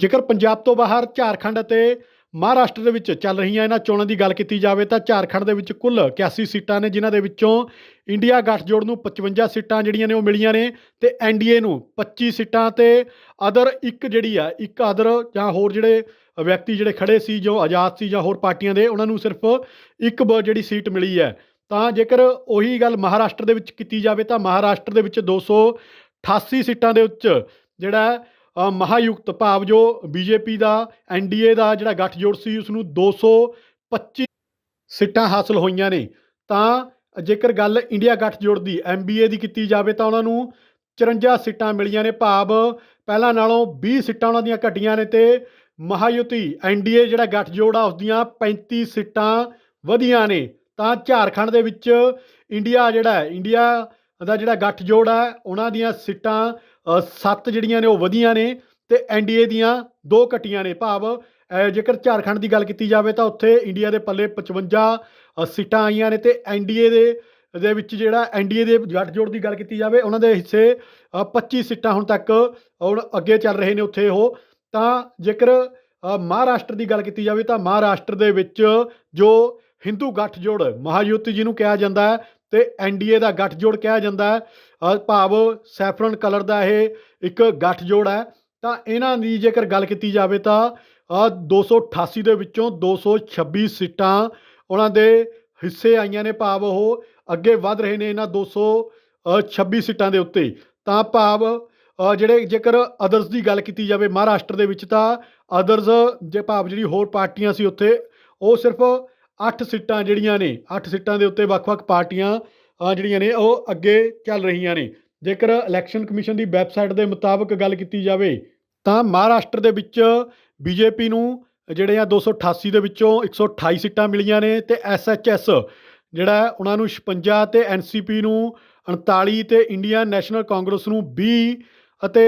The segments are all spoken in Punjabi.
ਜੇਕਰ ਪੰਜਾਬ ਤੋਂ ਬਾਹਰ ਝਾਰਖੰਡ ਅਤੇ ਮਹਾਰਾਸ਼ਟਰ ਦੇ ਵਿੱਚ ਚੱਲ ਰਹੀਆਂ ਇਹਨਾਂ ਚੋਣਾਂ ਦੀ ਗੱਲ ਕੀਤੀ ਜਾਵੇ ਤਾਂ ਝਾਰਖੰਡ ਦੇ ਵਿੱਚ ਕੁੱਲ 81 ਸੀਟਾਂ ਨੇ, ਜਿਨ੍ਹਾਂ ਦੇ ਵਿੱਚੋਂ ਇੰਡੀਆ ਗੱਠਜੋੜ ਨੂੰ 55 ਸੀਟਾਂ ਜਿਹੜੀਆਂ ਨੇ ਉਹ ਮਿਲੀਆਂ ਨੇ ਤੇ ਐਨਡੀਏ ਨੂੰ 25 ਸੀਟਾਂ ਤੇ ਅਦਰ ਇੱਕ ਜਿਹੜੀ ਆ, ਇੱਕ ਅਦਰ ਜਾਂ ਹੋਰ ਜਿਹੜੇ ਵਿਅਕਤੀ ਜਿਹੜੇ ਖੜੇ ਸੀ ਜੋ ਆਜ਼ਾਦ ਸੀ ਜਾਂ ਹੋਰ ਪਾਰਟੀਆਂ ਦੇ, ਉਹਨਾਂ ਨੂੰ ਸਿਰਫ ਇੱਕ ਬ ਜਿਹੜੀ ਸੀਟ ਮਿਲੀ ਹੈ। ਤਾਂ ਜੇਕਰ ਉਹੀ ਗੱਲ ਮਹਾਰਾਸ਼ਟਰ ਦੇ ਵਿੱਚ ਕੀਤੀ ਜਾਵੇ ਤਾਂ ਮਹਾਰਾਸ਼ਟਰ ਦੇ ਵਿੱਚ 288 ਸੀਟਾਂ ਦੇ ਉੱਚ ਜਿਹੜਾ ਮਹਾਯੁਕਤ ਭਾਵ ਜੋ ਬੀਜੇਪੀ ਦਾ ਐਨਡੀਏ ਦਾ ਜਿਹੜਾ ਗੱਠਜੋੜ ਸੀ ਉਸ ਨੂੰ 225 ਸੀਟਾਂ ਹਾਸਲ ਹੋਈਆਂ ਨੇ। ਤਾਂ ਜੇਕਰ ਗੱਲ ਇੰਡੀਆ ਗੱਠਜੋੜ ਦੀ ਐਮਬੀਏ ਦੀ ਕੀਤੀ ਜਾਵੇ ਤਾਂ ਉਹਨਾਂ ਨੂੰ 54 ਸੀਟਾਂ ਮਿਲੀਆਂ ਨੇ। ਭਾਵ ਪਹਿਲਾਂ ਨਾਲੋਂ 20 ਸੀਟਾਂ ਉਹਨਾਂ ਦੀਆਂ ਘਟੀਆਂ ਨੇ ਤੇ ਮਹਾਯੁਤੀ ਐਨਡੀਏ ਜਿਹੜਾ ਗੱਠਜੋੜ ਆ ਉਸ ਦੀਆਂ 35 ਸੀਟਾਂ ਵਧੀਆਂ ਨੇ। ਤਾਂ ਝਾਰਖੰਡ ਦੇ ਵਿੱਚ ਇੰਡੀਆ ਜਿਹੜਾ ਹੈ, ਇੰਡੀਆ ਦਾ ਜਿਹੜਾ ਗੱਠਜੋੜ ਹੈ ਉਹਨਾਂ ਦੀਆਂ ਸੀਟਾਂ ਸੱਤ ਜਿਹੜੀਆਂ ਨੇ ਉਹ ਵਧੀਆਂ ਨੇ ਤੇ ਐਨਡੀਏ ਦੀਆਂ ਦੋ ਘਟੀਆਂ ਨੇ। ਭਾਵ ਜੇਕਰ ਝਾਰਖੰਡ ਦੀ ਗੱਲ ਕੀਤੀ ਜਾਵੇ ਤਾਂ ਉੱਥੇ ਇੰਡੀਆ ਦੇ ਪੱਲੇ 55 ਸੀਟਾਂ ਆਈਆਂ ਨੇ ਤੇ ਐਨਡੀਏ ਦੇ ਦੇ ਵਿੱਚ ਜਿਹੜਾ ਐਨਡੀਏ ਦੇ ਗੱਠਜੋੜ ਦੀ ਗੱਲ ਕੀਤੀ ਜਾਵੇ ਉਹਨਾਂ ਦੇ ਹਿੱਸੇ ਅ, 25 ਸੀਟਾਂ ਹੁਣ ਤੱਕ ਹੁਣ ਅੱਗੇ ਚੱਲ ਰਹੇ ਨੇ ਉੱਥੇ ਉਹ। ਤਾਂ ਜੇਕਰ ਮਹਾਰਾਸ਼ਟਰ ਦੀ ਗੱਲ ਕੀਤੀ ਜਾਵੇ ਤਾਂ ਮਹਾਰਾਸ਼ਟਰ ਦੇ ਵਿੱਚ ਜੋ ਹਿੰਦੂ ਗੱਠਜੋੜ ਮਹਾਯੁੱਤ ਜਿਹਨੂੰ ਕਿਹਾ ਜਾਂਦਾ ਹੈ ਤੇ ਐਨਡੀਏ ਦਾ ਗੱਠਜੋੜ ਕਿਹਾ ਜਾਂਦਾ ਹੈ। ਭਾਵ ਸੈਫਰਨ ਕਲਰ ਦਾ ਇਹ ਇੱਕ ਗੱਠਜੋੜ ਹੈ। ਤਾਂ ਇਹਨਾਂ ਦੀ ਜੇਕਰ ਗੱਲ ਕੀਤੀ ਜਾਵੇ ਤਾਂ ਅ, 288 ਦੇ ਵਿੱਚੋਂ 226 ਸੀਟਾਂ ਉਹਨਾਂ ਦੇ ਹਿੱਸੇ ਆਈਆਂ ਨੇ। ਭਾਵ ਉਹ ਅੱਗੇ ਵੱਧ ਰਹੇ ਨੇ ਇਹਨਾਂ 226 ਸੀਟਾਂ ਦੇ ਉੱਤੇ। ਤਾਂ ਭਾਵ ਜਿਹੜੇ ਜੇਕਰ ਅਦਰਸ ਦੀ ਗੱਲ ਕੀਤੀ ਜਾਵੇ ਮਹਾਰਾਸ਼ਟਰ ਦੇ ਵਿੱਚ ਤਾਂ ਅਦਰਸ ਜੇ ਭਾਵ ਜਿਹੜੀ ਹੋਰ ਪਾਰਟੀਆਂ ਸੀ ਉੱਥੇ ਉਹ ਸਿਰਫ 8 ਸੀਟਾਂ ਜਿਹੜੀਆਂ ਨੇ 8 ਸੀਟਾਂ ਦੇ ਉੱਤੇ ਵੱਖ-ਵੱਖ ਪਾਰਟੀਆਂ ਜਿਹੜੀਆਂ ਨੇ, ਉਹ ਅੱਗੇ ਚੱਲ ਰਹੀਆਂ ਨੇ। ਜੇਕਰ ਇਲੈਕਸ਼ਨ ਕਮਿਸ਼ਨ ਦੀ ਵੈਬਸਾਈਟ ਦੇ ਮੁਤਾਬਕ ਗੱਲ ਕੀਤੀ ਜਾਵੇ, ਤਾਂ ਮਹਾਰਾਸ਼ਟਰ ਦੇ ਵਿੱਚ ਬੀਜੇਪੀ ਨੂੰ, ਜਿਹੜੇ ਆ 288 ਦੇ ਵਿੱਚੋਂ 128 ਸੀਟਾਂ ਮਿਲੀਆਂ ਨੇ ਤੇ ਐਸਐਚਐਸ ਜਿਹੜਾ ਉਹਨਾਂ ਨੂੰ 56 ਤੇ ਐਨਸੀਪੀ ਨੂੰ 39 ਤੇ ਇੰਡੀਅਨ ਨੈਸ਼ਨਲ ਕਾਂਗਰਸ ਨੂੰ 20 ਅਤੇ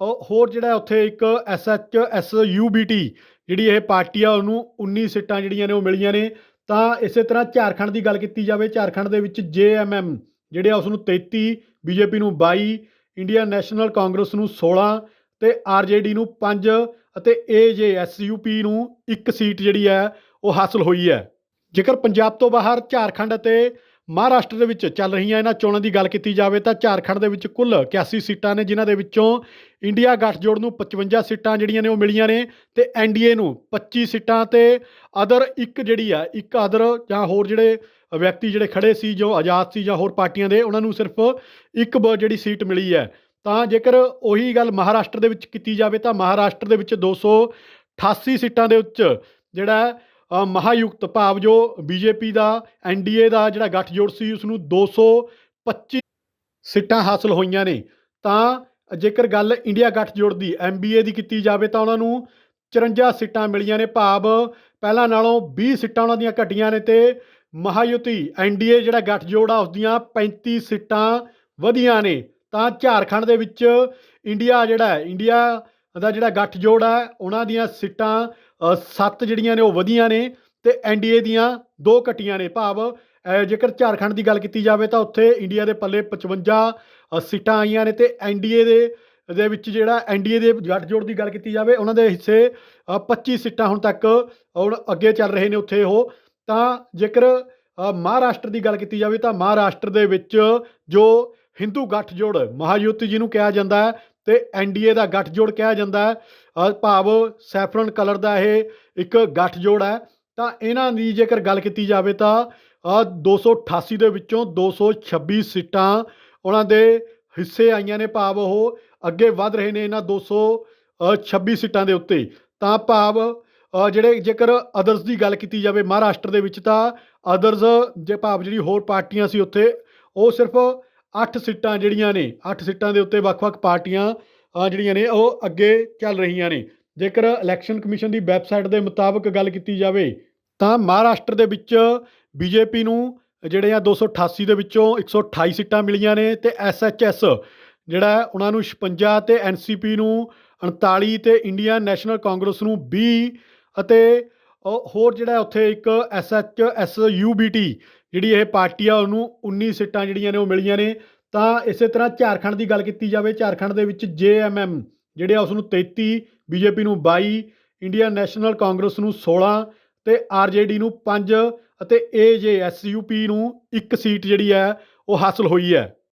ਹੋਰ ਜਿਹੜਾ ਉੱਥੇ ਇੱਕ ਐਸਐਚਐਸ ਯੂਬੀਟੀ ਜਿਹੜੀ ਇਹ ਪਾਰਟੀ ਆ, ਉਹਨੂੰ 19 ਸੀਟਾਂ ਜਿਹੜੀਆਂ ਨੇ ਉਹ ਮਿਲੀਆਂ ਨੇ। ਤਾਂ ਇਸੇ ਤਰ੍ਹਾਂ ਝਾਰਖੰਡ ਦੀ ਗੱਲ ਕੀਤੀ ਜਾਵੇ, ਝਾਰਖੰਡ ਦੇ ਵਿੱਚ ਜੇਐਮਐਮ ਜਿਹੜੇ ਆ ਉਸ ਨੂੰ 33 ਬੀਜੇਪੀ ਨੂੰ 22 ਇੰਡੀਅਨ ਨੈਸ਼ਨਲ ਕਾਂਗਰਸ ਨੂੰ 16 ਤੇ ਆਰਜੇਡੀ ਨੂੰ 5 ਅਤੇ ਏਜੇਐਸਯੂਪੀ ਨੂੰ ਇੱਕ ਸੀਟ ਜਿਹੜੀ ਹੈ, ਉਹ ਹਾਸਲ ਹੋਈ ਹੈ। ਜੇਕਰ ਪੰਜਾਬ ਤੋਂ ਬਾਹਰ ਝਾਰਖੰਡ ਅਤੇ ਮਹਾਰਾਸ਼ਟਰ ਦੇ ਵਿੱਚ ਚੱਲ ਰਹੀਆਂ ਇਹਨਾਂ ਚੋਣਾਂ ਦੀ ਗੱਲ ਕੀਤੀ ਜਾਵੇ ਤਾਂ ਝਾਰਖੰਡ ਦੇ ਵਿੱਚ ਕੁੱਲ 81 ਸੀਟਾਂ ਨੇ, ਜਿਨ੍ਹਾਂ ਦੇ ਵਿੱਚੋਂ ਇੰਡੀਆ ਗੱਠਜੋੜ ਨੂੰ 55 ਸੀਟਾਂ ਜਿਹੜੀਆਂ ਨੇ ਉਹ ਮਿਲੀਆਂ ਨੇ ਤੇ ਐਨਡੀਏ ਨੂੰ 25 ਸੀਟਾਂ ਤੇ ਅਦਰ ਇੱਕ ਜਿਹੜੀ ਆ, ਇੱਕ ਅਦਰ ਜਾਂ ਹੋਰ ਜਿਹੜੇ ਵਿਅਕਤੀ ਜਿਹੜੇ ਖੜੇ ਸੀ ਜੋ ਆਜ਼ਾਦ ਸੀ ਜਾਂ ਹੋਰ ਪਾਰਟੀਆਂ ਦੇ, ਉਹਨਾਂ ਨੂੰ ਸਿਰਫ ਇੱਕ ਬ ਜਿਹੜੀ ਸੀਟ ਮਿਲੀ ਹੈ। ਤਾਂ ਜੇਕਰ ਉਹੀ ਗੱਲ ਮਹਾਰਾਸ਼ਟਰ ਦੇ ਵਿੱਚ ਕੀਤੀ ਜਾਵੇ ਤਾਂ ਮਹਾਰਾਸ਼ਟਰ ਦੇ ਵਿੱਚ 288 ਸੀਟਾਂ ਦੇ ਉੱਚ ਜਿਹੜਾ ਮਹਾਯੁਕਤ ਭਾਵ ਜੋ ਬੀਜੇਪੀ ਦਾ ਐਨਡੀਏ ਦਾ ਜਿਹੜਾ ਗੱਠਜੋੜ ਸੀ ਉਸ ਨੂੰ 225 ਸੀਟਾਂ ਹਾਸਲ ਹੋਈਆਂ ਨੇ। ਤਾਂ ਜੇਕਰ ਗੱਲ ਇੰਡੀਆ ਗੱਠਜੋੜ ਦੀ ਐਮਬੀਏ ਦੀ ਕੀਤੀ ਜਾਵੇ ਤਾਂ ਉਹਨਾਂ ਨੂੰ 54 ਸੀਟਾਂ ਮਿਲੀਆਂ ਨੇ। ਭਾਵ ਪਹਿਲਾਂ ਨਾਲੋਂ 20 ਸੀਟਾਂ ਉਹਨਾਂ ਦੀਆਂ ਘਟੀਆਂ ਨੇ ਤੇ ਮਹਾਯੁਤੀ ਐਨਡੀਏ ਜਿਹੜਾ ਗੱਠਜੋੜ ਆ ਉਸ ਦੀਆਂ 35 ਸੀਟਾਂ ਵਧੀਆਂ ਨੇ। ਤਾਂ ਝਾਰਖੰਡ ਦੇ ਵਿੱਚ ਇੰਡੀਆ ਜਿਹੜਾ ਇੰਡੀਆ ਦਾ ਜਿਹੜਾ ਗੱਠਜੋੜ ਹੈ ਉਹਨਾਂ ਦੀਆਂ ਸੀਟਾਂ ਸੱਤ ਜਿਹੜੀਆਂ ਨੇ ਉਹ ਵਧੀਆਂ ਨੇ ਤੇ ਐਨਡੀਏ ਦੀਆਂ ਦੋ ਘਟੀਆਂ ਨੇ। ਭਾਵ ਜੇਕਰ ਝਾਰਖੰਡ ਦੀ ਗੱਲ ਕੀਤੀ ਜਾਵੇ ਤਾਂ ਉੱਥੇ ਇੰਡੀਆ ਦੇ ਪੱਲੇ 55 ਸੀਟਾਂ ਆਈਆਂ ਨੇ ਤੇ ਐਨਡੀਏ ਦੇ ਦੇ ਵਿੱਚ ਜਿਹੜਾ ਐਨਡੀਏ ਦੇ ਗੱਠਜੋੜ ਦੀ ਗੱਲ ਕੀਤੀ ਜਾਵੇ ਉਹਨਾਂ ਦੇ ਹਿੱਸੇ ਅ, 25 ਸੀਟਾਂ ਹੁਣ ਤੱਕ ਹੁਣ ਅੱਗੇ ਚੱਲ ਰਹੇ ਨੇ ਉੱਥੇ ਉਹ। ਤਾਂ ਜੇਕਰ ਮਹਾਰਾਸ਼ਟਰ ਦੀ ਗੱਲ ਕੀਤੀ ਜਾਵੇ ਤਾਂ ਮਹਾਰਾਸ਼ਟਰ ਦੇ ਵਿੱਚ ਜੋ ਹਿੰਦੂ ਗੱਠਜੋੜ ਮਹਾਯੁੱਤ ਜਿਹਨੂੰ ਕਿਹਾ ਜਾਂਦਾ ਹੈ ਤੇ ਐਨਡੀਏ ਦਾ ਗੱਠਜੋੜ ਕਿਹਾ ਜਾਂਦਾ ਹੈ ਭਾਵ ਸੈਫਰਨ ਕਲਰ ਦਾ ਇਹ ਇੱਕ ਗੱਠਜੋੜ ਹੈ। ਤਾਂ ਇਹਨਾਂ ਦੀ ਜੇਕਰ ਗੱਲ ਕੀਤੀ ਜਾਵੇ ਤਾਂ ਅ, 288 ਦੇ ਵਿੱਚੋਂ 226 ਸੀਟਾਂ ਉਹਨਾਂ ਦੇ ਹਿੱਸੇ ਆਈਆਂ ਨੇ ਭਾਵ ਉਹ ਅੱਗੇ ਵੱਧ ਰਹੇ ਨੇ ਇਹਨਾਂ 226 ਸੀਟਾਂ ਦੇ ਉੱਤੇ। ਤਾਂ ਭਾਵ ਜਿਹੜੇ ਜੇਕਰ ਅਦਰਸ ਦੀ ਗੱਲ ਕੀਤੀ ਜਾਵੇ ਮਹਾਰਾਸ਼ਟਰ ਦੇ ਵਿੱਚ ਤਾਂ ਅਦਰਸ ਜੇ ਭਾਵ ਜਿਹੜੀ ਹੋਰ ਪਾਰਟੀਆਂ ਸੀ ਉੱਥੇ ਉਹ ਸਿਰਫ 8 ਸੀਟਾਂ ਜਿਹੜੀਆਂ ਨੇ 8 ਸੀਟਾਂ ਦੇ ਉੱਤੇ ਵੱਖ-ਵੱਖ ਪਾਰਟੀਆਂ ਜਿਹੜੀਆਂ ਨੇ, ਉਹ ਅੱਗੇ ਚੱਲ ਰਹੀਆਂ ਨੇ। ਜੇਕਰ ਇਲੈਕਸ਼ਨ ਕਮਿਸ਼ਨ ਦੀ ਵੈਬਸਾਈਟ ਦੇ ਮੁਤਾਬਕ ਗੱਲ ਕੀਤੀ ਜਾਵੇ, ਤਾਂ ਮਹਾਰਾਸ਼ਟਰ ਦੇ ਵਿੱਚ ਬੀਜੇਪੀ ਨੂੰ ਜਿਹੜੇ ਆ 288 ਦੇ ਵਿੱਚੋਂ 128 ਸੀਟਾਂ ਮਿਲੀਆਂ ਨੇ ਤੇ ਐਸਐਚਐਸ ਜਿਹੜਾ ਉਹਨਾਂ ਨੂੰ 56 ਤੇ ਐਨਸੀਪੀ ਨੂੰ 39 ਤੇ ਇੰਡੀਅਨ ਨੈਸ਼ਨਲ ਕਾਂਗਰਸ ਨੂੰ 20 ਅਤੇ ਉਹ ਹੋਰ ਜਿਹੜਾ ਉੱਥੇ ਇੱਕ ਐਸਐਚਐਸ ਯੂਬੀਟੀ ਜਿਹੜੀ ਇਹ ਪਾਰਟੀ ਆ, ਉਹਨੂੰ 19 ਸੀਟਾਂ ਜਿਹੜੀਆਂ ਨੇ, ਉਹ ਮਿਲੀਆਂ ਨੇ। ਤਾਂ ਇਸੇ ਤਰ੍ਹਾਂ ਝਾਰਖੰਡ ਦੀ ਗੱਲ ਕੀਤੀ ਜਾਵੇ, ਝਾਰਖੰਡ ਦੇ ਵਿੱਚ ਜੇਐਮਐਮ ਜਿਹੜੇ ਆ ਉਸ ਨੂੰ 33 ਬੀਜੇਪੀ ਨੂੰ 22 ਇੰਡੀਅਨ ਨੈਸ਼ਨਲ ਕਾਂਗਰਸ ਨੂੰ 16 ਤੇ ਆਰਜੇਡੀ ਨੂੰ 5 ਅਤੇ ਏਜੇਐਸਯੂਪੀ ਨੂੰ ਇੱਕ ਸੀਟ ਜਿਹੜੀ ਹੈ, ਉਹ ਹਾਸਲ ਹੋਈ ਹੈ।